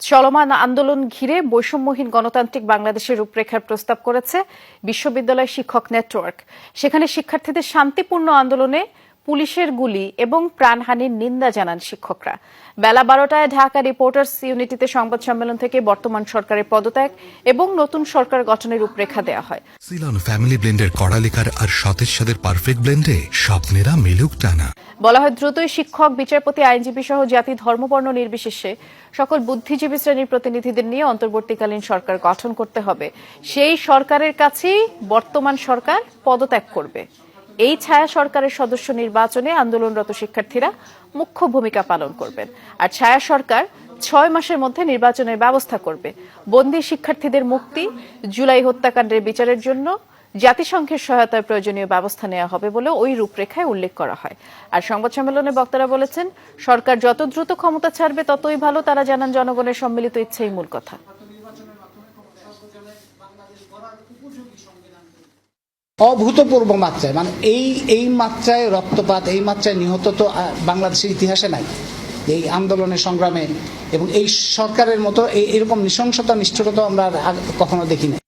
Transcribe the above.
চলমান আন্দোলন ঘিরে বৈষম্যহীন গণতান্ত্রিক বাংলাদেশের রূপরেখার প্রস্তাব করেছে বিশ্ববিদ্যালয় শিক্ষক নেটওয়ার্ক। সেখানে শিক্ষার্থীদের শান্তিপূর্ণ আন্দোলনে পুলিশের গুলি এবং প্রাণহানির নিন্দা জানান শিক্ষকরা। বেলা বারোটায় ঢাকা রিপোর্টার্স ইউনিটিতে সংবাদ সম্মেলন থেকে বর্তমান সরকারের পদত্যাগ এবং নতুন সরকার গঠনের রূপরেখা দেওয়া হয়। ফ্যামিলি ব্লেন্ডের কড়া আর সতেজ সাদের পারফেক্ট ব্লেন্ডে স্বপ্নেরা মেলুক টানা। বলা হয় দ্রুতই শিক্ষক, বিচারপতি আইনজীবী সহ জাতি, ধর্মবর্ণ নির্বিশেষে সকল বুদ্ধিজীবী শ্রেণির প্রতিনিধিদের নিয়ে অন্তর্বর্তীকালীন সরকার গঠন করতে হবে। সেই সরকারের কাছেই বর্তমান সরকার পদত্যাগ করবে। এই ছায়া সরকারের সদস্য নির্বাচনে আন্দোলনরত শিক্ষার্থীরা মুখ্য ভূমিকা পালন করবেন। আর ছায়া সরকার ছয় মাসের মধ্যে নির্বাচনের ব্যবস্থা করবে। বন্দী শিক্ষার্থীদের মুক্তি, জুলাই হত্যাকাণ্ডের বিচারের জন্য জাতিসংঘের সহায়তায় প্রয়োজনীয় ব্যবস্থা নেওয়া হবে বলে ওই রূপরেখায় উল্লেখ করা হয়। আর সংবাদ সম্মেলনে বক্তারা বলেছেন, সরকার যত দ্রুত ক্ষমতা ছাড়বে ততই ভালো। তারা জানান, জনগণের সম্মিলিত ইচ্ছাই মূল কথা। অভূতপূর্ব মাত্রায় মানে এই এই মাত্রায় রক্তপাত, এই মাত্রায় নিহত তো বাংলাদেশের ইতিহাসে নাই। এই আন্দোলনের সংগ্রামে এবং এই সরকারের মতো এই এরকম নৃশংসতা, নিষ্ঠুরতা আমরা কখনো দেখি নাই